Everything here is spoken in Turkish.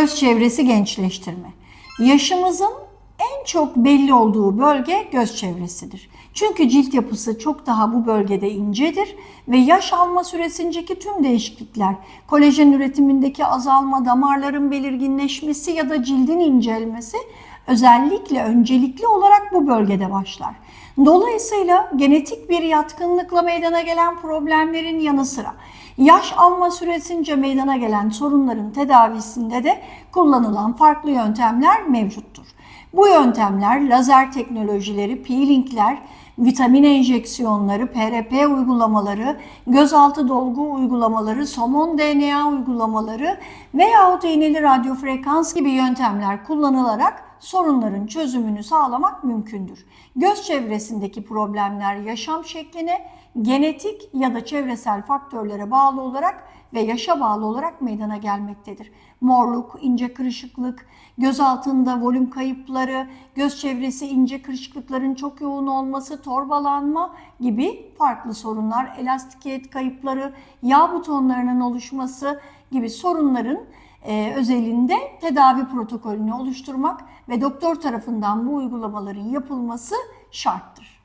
Göz çevresi gençleştirme. Yaşımızın en çok belli olduğu bölge göz çevresidir. Çünkü cilt yapısı çok daha bu bölgede incedir ve yaş alma süresindeki tüm değişiklikler, kolajen üretimindeki azalma, damarların belirginleşmesi ya da cildin incelmesi özellikle öncelikli olarak bu bölgede başlar. Dolayısıyla genetik bir yatkınlıkla meydana gelen problemlerin yanı sıra yaş alma süresince meydana gelen sorunların tedavisinde de kullanılan farklı yöntemler mevcuttur. Bu yöntemler lazer teknolojileri, peelingler, vitamin enjeksiyonları, PRP uygulamaları, gözaltı dolgu uygulamaları, somon DNA uygulamaları veyahut iğneli radyofrekans gibi yöntemler kullanılarak sorunların çözümünü sağlamak mümkündür. Göz çevresindeki problemler yaşam şekline, genetik ya da çevresel faktörlere bağlı olarak ve yaşa bağlı olarak meydana gelmektedir. Morluk, ince kırışıklık, göz altında volüm kayıpları, göz çevresi ince kırışıklıkların çok yoğun olması, torbalanma gibi farklı sorunlar, elastikiyet kayıpları, yağ butonlarının oluşması gibi sorunların e, özelinde tedavi protokolünü oluşturmak ve doktor tarafından bu uygulamaların yapılması şarttır.